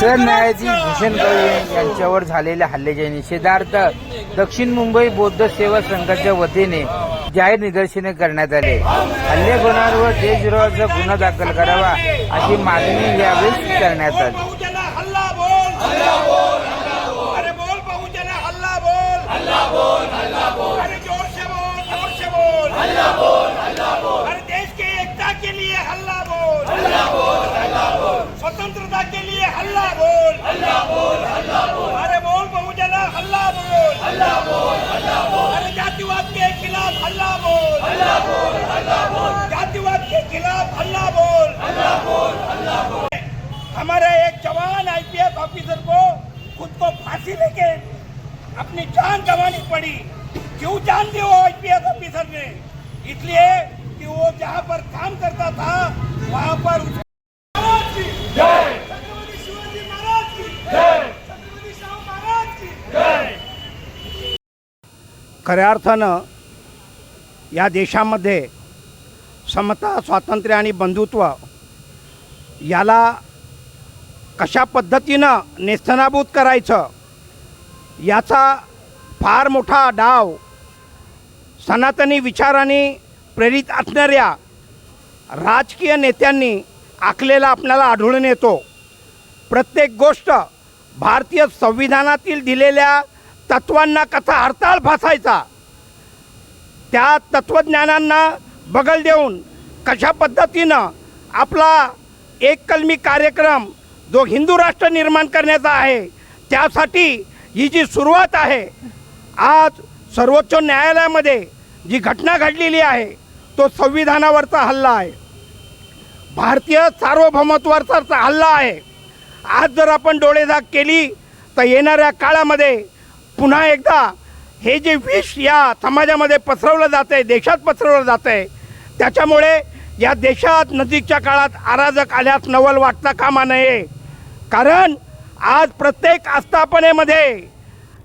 सरन्यायाधीश भूषण गवळी यांच्यावर झालेल्या हल्ल्याच्या निषेधार्थ दक्षिण मुंबई बौद्ध सेवा संघाच्या वतीने जाहीर निदर्शने करण्यात आले. हल्ले गुन्ह्यांवर देशद्रोहाचा गुन्हा दाखल करावा अशी मागणी यावेळी करण्यात आली बहुजना हल्ला बोल हल्ला बोल हल्ला बोल अरे बोल बहुजना हल्ला बोल हल्ला बोल हल्ला बोल अरे जोर से बोल जोर से बोल हल्ला बोल हल्ला बोल अरे देश की एकता के लिए हल्ला बोल हल्ला बोल हल्ला बोल स्वतंत्रता के लिए हल्ला बोल हल्ला बोल हल्ला बोल अरे बोल बहुजना हल्ला बोल हल्ला बोल हल्ला बोल अरे जातिवाद के खिलाफ हल्ला बोल हल्ला बोल हल्ला बोल जातिवाद के खिलाफ हल्ला बोल हल्ला बोल हल्ला बोल हमारे एक जवान आईपीएस ऑफिसर को खुद को लेके अपनी जान गंवानी पड़ी क्यों जान दी वो आईपीएस ऑफिसर ने इसलिए कि वो जहाँ पर काम करता था वहाँ पर उस- महाराज की छत्रपति शिवाजी महाराज की छत्रपति शाहू महाराज की खऱ्या अर्थानं या देशामध्ये समता स्वातंत्र्य आणि बंधुत्व याला कशा पद्धतीनं नेस्तनाबूत करायचं याचा फार मोठा डाव सनातनी विचाराने प्रेरित असणाऱ्या राजकीय नेत्यांनी आखलेला आपल्याला आढळून येतो. प्रत्येक गोष्ट भारतीय संविधानातील दिलेल्या तत्वांना कसा हरताळ फासायचा त्या तत्त्वज्ञानांना बगल देऊन कशा पद्धतीनं आपला एककलमी कार्यक्रम जो हिंदू राष्ट्र निर्माण करण्याचा आहे त्यासाठी ही जी सुरुवात आहे आज सर्वोच्च न्यायालयामध्ये जी घटना घडलेली आहे तो संविधानावरचा हल्ला आहे. भारतीय सार्वभौमत्वावरचा हल्ला आहे. आज जर आपण डोळेझाक केली तर येणाऱ्या काळामध्ये पुन्हा एकदा हे जे विष या समाजामध्ये पसरवलं जातं आहे देशात पसरवलं जातं आहे त्याच्यामुळे या देशात नजीकच्या काळात अराजक आल्यास नवल वाटता कामा नये. कारण आज प्रत्येक आस्थापनेमध्ये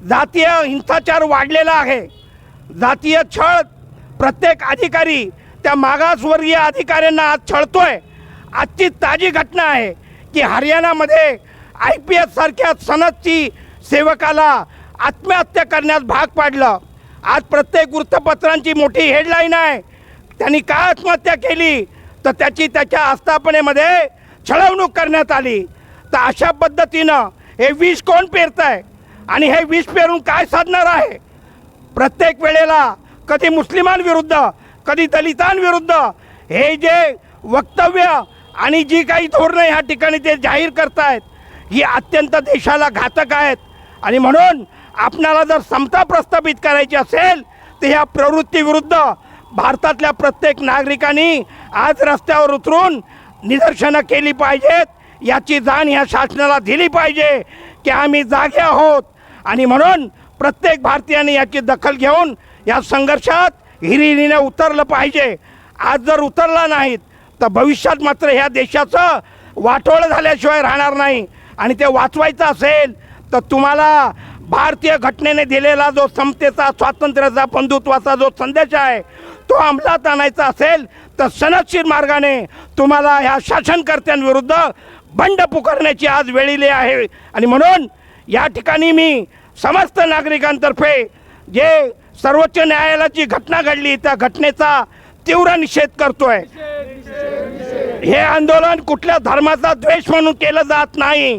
जातीय हिंसाचार वाढलेला आहे. जातीय छळ प्रत्येक अधिकारी त्या मागासवर्गीय अधिकाऱ्यांना आज छळतोय. आजची ताजी घटना आहे की हरियाणामध्ये आय पी एससारख्या सनदची सेवकाला आत्महत्या करण्यास भाग पाडलं. आज प्रत्येक वृत्तपत्रांची मोठी हेडलाईन आहे. त्यांनी का आत्महत्या केली? तर त्याची त्याच्या आस्थापनेमध्ये छळवणूक करण्यात आली. तर अशा पद्धतीनं हे विष कोण पेरत आहे आणि हे विष पेरून काय साधणार आहे? प्रत्येक वेळेला कधी मुस्लिमांविरुद्ध कधी दलितांविरुद्ध हे जे वक्तव्य आणि जी काही धोरणं ह्या ठिकाणी ते जाहीर करतायत ही अत्यंत देशाला घातक आहेत. आणि म्हणून आपणाला जर समता प्रस्थापित करायची असेल तर ह्या प्रवृत्तीविरुद्ध भारतातल्या प्रत्येक नागरिकांनी आज रस्त्यावर उतरून निदर्शनं केली पाहिजेत. याची जाण ह्या शासनाला दिली पाहिजे की आम्ही जागे आहोत. आणि म्हणून प्रत्येक भारतीयाने याची दखल घेऊन या संघर्षात हिरिरीने उतरलं पाहिजे. आज जर उतरला नाहीत तर भविष्यात मात्र ह्या देशाचं वाटोळं झाल्याशिवाय राहणार नाही. आणि ते वाचवायचं असेल तर तुम्हाला भारतीय घटनेने दिलेला जो समतेचा स्वातंत्र्याचा बंधुत्वाचा जो संदेश आहे तो अंमलात आणायचा असेल तर सनदशीर मार्गाने तुम्हाला ह्या शासनकर्त्यांविरुद्ध बंड पुकारण्याची आज वेळीली आहे. आणि म्हणून या ठिकाणी मी समस्त नागरिकांतर्फे जे सर्वोच्च न्यायालयाची घटना घडली त्या घटनेचा तीव्र निषेध करतोय. हे आंदोलन कुठल्या धर्माचा द्वेष म्हणून केलं जात नाही.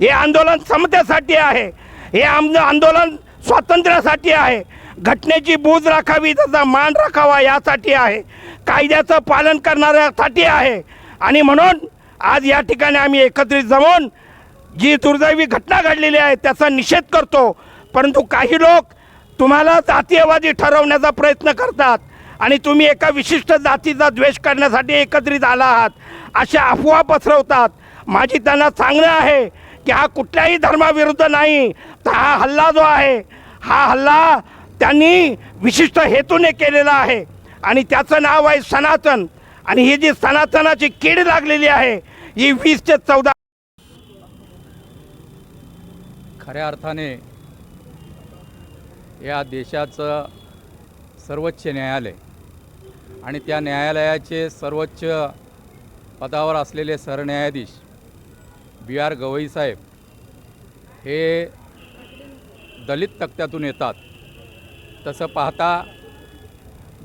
हे आंदोलन समतेसाठी आहे. हे आम आंदोलन स्वातंत्र्यासाठी आहे. घटनेची बूज राखावी त्याचा मान राखावा यासाठी आहे. कायद्याचं पालन करणाऱ्यासाठी आहे. आणि म्हणून आज या ठिकाणी आम्ही एकत्रित जमून जी दुर्दैवी घटना घडलेली आहे त्याचा निषेध करतो. परंतु काही लोक तुम्हाला जातीयवादी ठरवण्याचा प्रयत्न करतात आणि तुम्ही एका विशिष्ट जातीचा द्वेष करण्यासाठी एकत्रित आला आहात अशा अफवा पसरवतात. माझी त्यांना सांगणं आहे की हा कुठल्याही धर्माविरुद्ध नाही तर हा हल्ला जो आहे हा हल्ला त्यांनी विशिष्ट हेतूने केलेला आहे. आणि त्याचं नाव आहे सनातन. आणि ही जी सनातनाची कीड लागलेली आहे ही वीस ते चौदा. खऱ्या अर्थाने या देशाचं सर्वोच्च न्यायालय आणि त्या न्यायालयाचे सर्वोच्च पदावर असलेले सरन्यायाधीश बी आर गवई साहेब हे दलित तक्त्यातून येतात. तसं पाहता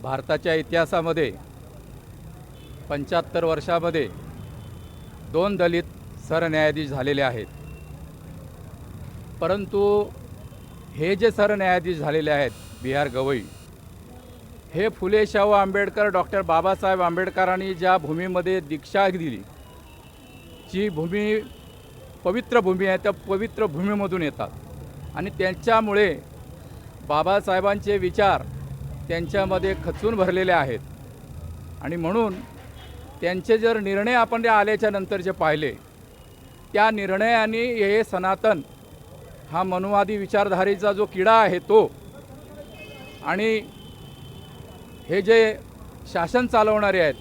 भारताच्या इतिहासामध्ये पंच्याहत्तर वर्षामध्ये दोन दलित सरन्यायाधीश झालेले आहेत. परंतु हे जे सरन्यायाधीश झालेले आहेत बिहार आर गवई हे फुले शाहू आंबेडकर डॉक्टर बाबासाहेब आंबेडकरांनी ज्या भूमीमध्ये दीक्षा दिली जी भूमी पवित्र भूमी आहे त्या पवित्र भूमीमधून येतात. आणि त्यांच्यामुळे बाबासाहेबांचे विचार त्यांच्यामध्ये खचून भरलेले आहेत. आणि म्हणून त्यांचे जर निर्णय आपण त्या आल्याच्यानंतर जे पाहिले त्या निर्णयाने हे सनातन हा मनुवादी विचारधारेचा जो किडा आहे तो आणि हे जे शासन चालवणारे आहेत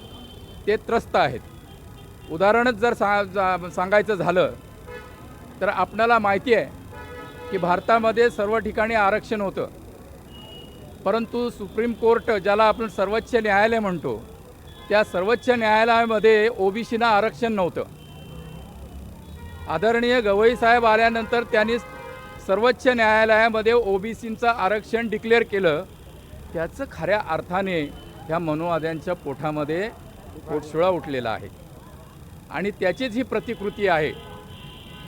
ते त्रस्त आहेत. उदाहरणच जर सा जा- सांगायचं झालं तर आपणाला माहिती आहे की भारतामध्ये सर्व ठिकाणी आरक्षण होतं. परंतु सुप्रीम कोर्ट ज्याला आपण सर्वोच्च न्यायालय म्हणतो त्या सर्वोच्च न्यायालयामध्ये ओबीसीना आरक्षण नव्हतं. आदरणीय गवई साहेब आल्यानंतर त्यांनी सर्वोच्च न्यायालयामध्ये ओबीसींचं आरक्षण डिक्लेअर केलं. त्याचं खऱ्या अर्थाने ह्या मनुवाद्यांच्या पोटामध्ये पोटशुळा उठलेला आहे. आणि त्याचीच ही प्रतिकृती आहे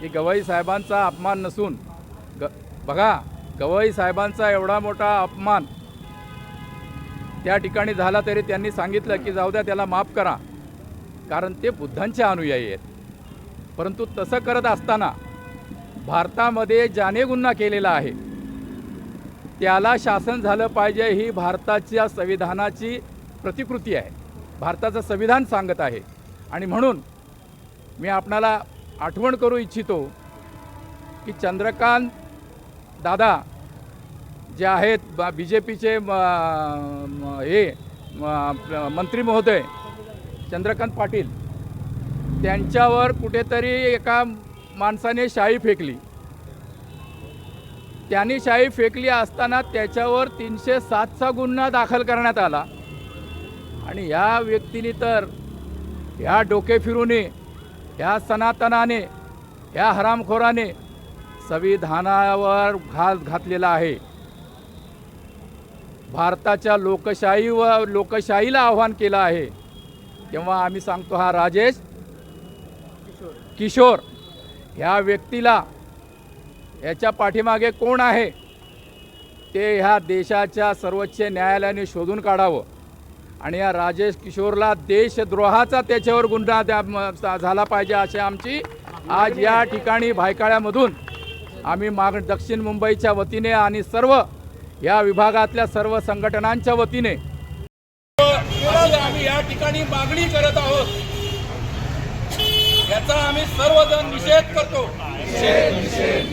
की गवई साहेबांचा अपमान नसून ग बघा गवई साहेबांचा एवढा मोठा अपमान त्या ठिकाणी झाला तरी त्यांनी सांगितलं की जाऊ द्या त्याला माफ करा. कारण ते बुद्धांचे अनुयायी आहेत. परंतु तसं करत असताना भारतामध्ये ज्याने गुन्हा केलेला आहे त्याला शासन झालं पाहिजे ही भारताच्या संविधानाची प्रतिकृती आहे. भारताचं संविधान सांगत आहे. आणि म्हणून मी आपणाला आठवण करू इच्छितो की चंद्रकांत दादा जे आहेत बी जे पीचे हे मंत्री महोदय चंद्रकांत पाटील त्यांच्यावर कुठेतरी एका माणसाने शाई फेकली. त्यांनी शाई फेकली असताना त्याच्यावर तीनशे सातचा गुन्हा दाखल करण्यात आला. आणि या व्यक्तीने तर ह्या डोके फिरूने ह्या सनातनाने ह्या हरामखोराने संविधानावर घास घातलेला आहे. भारताच्या लोकशाही व लोकशाहीला आव्हान केलं आहे. तेव्हा आम्ही सांगतो हा राजेश किशोर. ह्या व्यक्तीला याच्या पाठीमागे कोण आहे? ते ह्या देशाच्या सर्वोच्च न्यायालयाने शोधून काढावं. आणि या राजेश किशोरला देशद्रोहाचा त्याच्यावर गुन्हा द्या झाला पाहिजे अशी आमची आज या ठिकाणी भायकाळ्यामधून आम्ही माग दक्षिण मुंबईच्या वतीने आणि सर्व या विभागातल्या सर्व संघटनांच्या वतीने आम्ही या ठिकाणी मागणी करत आहोत. याचा आम्ही सर्वजण निषेध करतो.